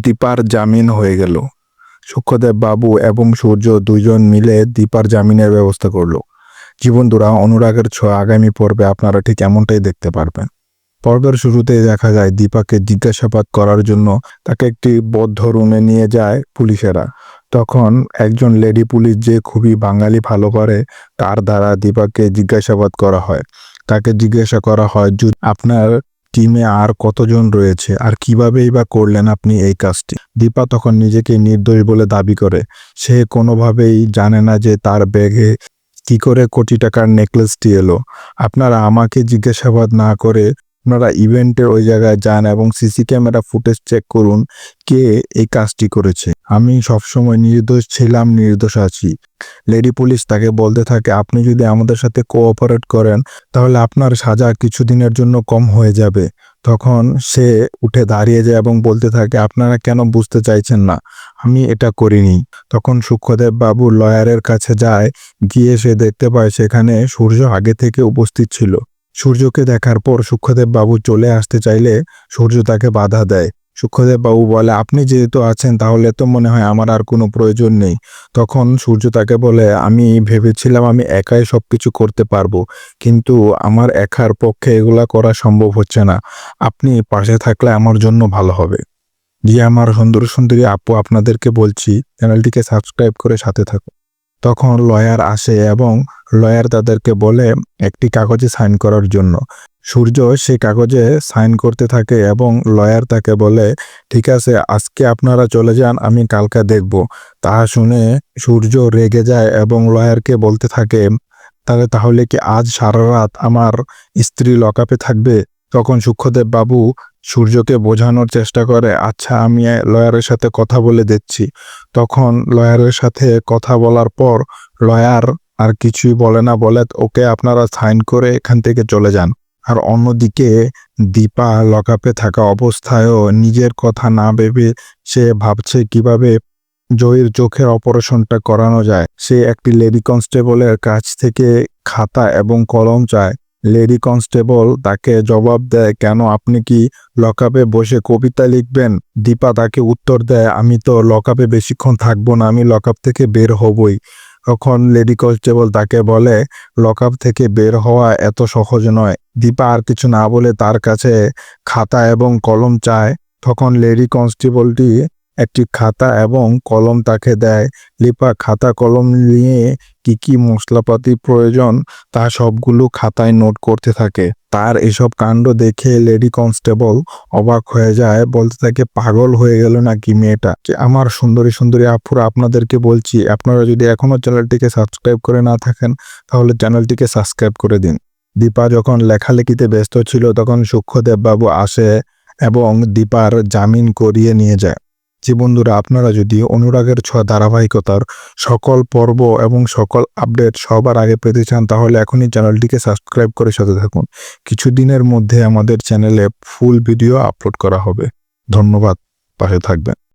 দীপার জামিন হয়ে গেল। সূক্ষ্মদেব বাবু এবং সূর্য দুইজন মিলে দীপার জামিনের ব্যবস্থা করল। জীবনদুরা অনুরাগের ছোঁয়া আগামী পর্বে আপনারা ঠিক এমনটাই দেখতে পারবেন। পর্বের শুরুতে দেখা যায় দীপাকে জিজ্ঞাসাবাদ করার জন্য তাকে একটি বদ্ধ রুমে নিয়ে যায় পুলিশেরা। তখন একজন লেডি পুলিশ যে খুবই বাঙালি ভালো করে তার দ্বারা দীপাকে জিজ্ঞাসাবাদ করা হয়। তাকে জিজ্ঞাসা করা হয় আপনার টিমে আর কতজন রয়েছে? আর কিভাবেই বা করলেন আপনি এই কাজটি? দীপা তখন নিজেকে নির্দোষ বলে দাবি করে। সে কোনোভাবেই জানে না যে তার ব্যাগে কি করে কোটি টাকার নেকলেসটি এলো। আপনারা আমাকে জিজ্ঞাসাবাদ না করে আপনারা ইভেন্টের ওই জায়গায় যান এবং সিসি ক্যামেরা ফুটেজ চেক করুন কে এই কাজটি করেছে। আমি সবসময় নির্দোষ ছিলাম, নির্দোষ আছি। লেডি পুলিশ তাকে বলতে থাকে, আপনি যদি আমাদের সাথে কোঅপারেট করেন, তাহলে আপনার সাজা কিছুদিনের জন্য কম হয়ে যাবে। তখন সে উঠে দাঁড়িয়ে যায় এবং বলতে থাকে, আপনারা কেন বুঝতে চাইছেন না? আমি এটা করিনি। তখন সূক্ষ্মদেব বাবু লয়ারের কাছে যায়, গিয়ে সে দেখতে পায় সেখানে সূর্য আগে থেকে উপস্থিত ছিল। সূর্যকে দেখার পর সূক্ষ্মদেব বাবু চলে আসতে চাইলে সূর্য তাকে বাধা দেয়। সূক্ষ্মদেব বাবু বলে, আপনি যেহেতু আছেন, তাহলে তো মনে হয় আমার আর কোনো প্রয়োজন নেই। তখন সূর্য তাকে বলে, আমি ভেবেছিলাম আমি একাই সব কিছু করতে পারব, কিন্তু আমার একার পক্ষে এগুলা করা সম্ভব হচ্ছে না। আপনি পাশে থাকলে আমার জন্য ভালো হবে। জি আমার সুন্দর সুন্দরী আপু, আপনাদেরকে বলছি, চ্যানেলটিকে সাবস্ক্রাইব করে সাথে থাকুন। তখন লয়ার আসে এবং লয়ার তাদেরকে বলে, একটি কাগজে সাইন করার জন্য। সূর্য সে কাগজে সাইন করতে থাকে এবং লয়ার তাকে বলে, ঠিক আছে, আজকে আপনারা চলে যান, আমি কালকে দেখব। তা শুনে সূর্য রেগে যায় এবং লয়ারকে বলতে থাকে, তাহলে তাহলে কি আজ সারা রাত আমার স্ত্রী লকআপে থাকবে? তখন সূক্ষ্মদেব বাবু সূর্যকে বোঝানোর চেষ্টা করে আচ্ছা আমি লয়ারের সাথে কথা বলে দিচ্ছি তখন লয়ারের সাথে কথা বলার পর লয়ার আর কিছুই বলে না, বলে ওকে আপনারা সাইন করে এখান থেকে চলে যান। আর অন্যদিকে দীপা লকআপে থাকা অবস্থায়ও নিজের কথা না ভেবে সে ভাবছে কীভাবে জয়ের চোখের অপারেশনটা করানো যায়। সে একটি লেডি কনস্টেবলের কাছ থেকে খাতা এবং কলম চায়। লেডি কনস্টেবল তাকে জবাব দেয়, কেন আপনি কি লকআপে বসে কবিতা লিখবেন? দীপা তাকে উত্তর দেয়, আমি তো লকআপে বেশিক্ষণ থাকব না, আমি লকআপ থেকে বের হবই। তখন লেডি কনস্টেবল তাকে বলে, লকআপ থেকে বের হওয়া এত সহজ নয়। দীপা আর কিছু না বলে তার কাছে খাতা এবং কলম চায়। তখন লেডি কনস্টেবলটি একটি খাতা এবং কলম তাকে দেয়। লিপা খাতা, কলম নিয়ে কি কি মশলাপাতি প্রয়োজন তা সবগুলো খাতায় নোট করতে থাকে। তার এসব কাণ্ড দেখে লেডি কনস্টেবল অবাক হয়ে যায়, বলতে থাকে, পাগল হয়ে গেল নাকি মেয়েটা? যে, আমার সুন্দরী সুন্দরী আপুরা আপনাদেরকে বলছি, আপনারা যদি এখনও চ্যানেলটিকে সাবস্ক্রাইব করে না থাকেন, তাহলে চ্যানেলটিকে সাবস্ক্রাইব করে দিন। দীপা যখন লেখালেখিতে ব্যস্ত ছিল, তখন সূক্ষ্মদেব বাবু আসে এবং দীপার জামিন করিয়ে নিয়ে যায়। জি বন্ধুরা, আপনারা যদি অনুরাগের ছয় ধারাবাহিকতার সকল পর্ব এবং সকল আপডেট সবার আগে পেতে চান, তাহলে এখনই চ্যানেলটিকে সাবস্ক্রাইব করে সাথে থাকুন। কিছুদিনের মধ্যে আমাদের চ্যানেলে ফুল ভিডিও আপলোড করা হবে। ধন্যবাদ। পাশে থাকবেন।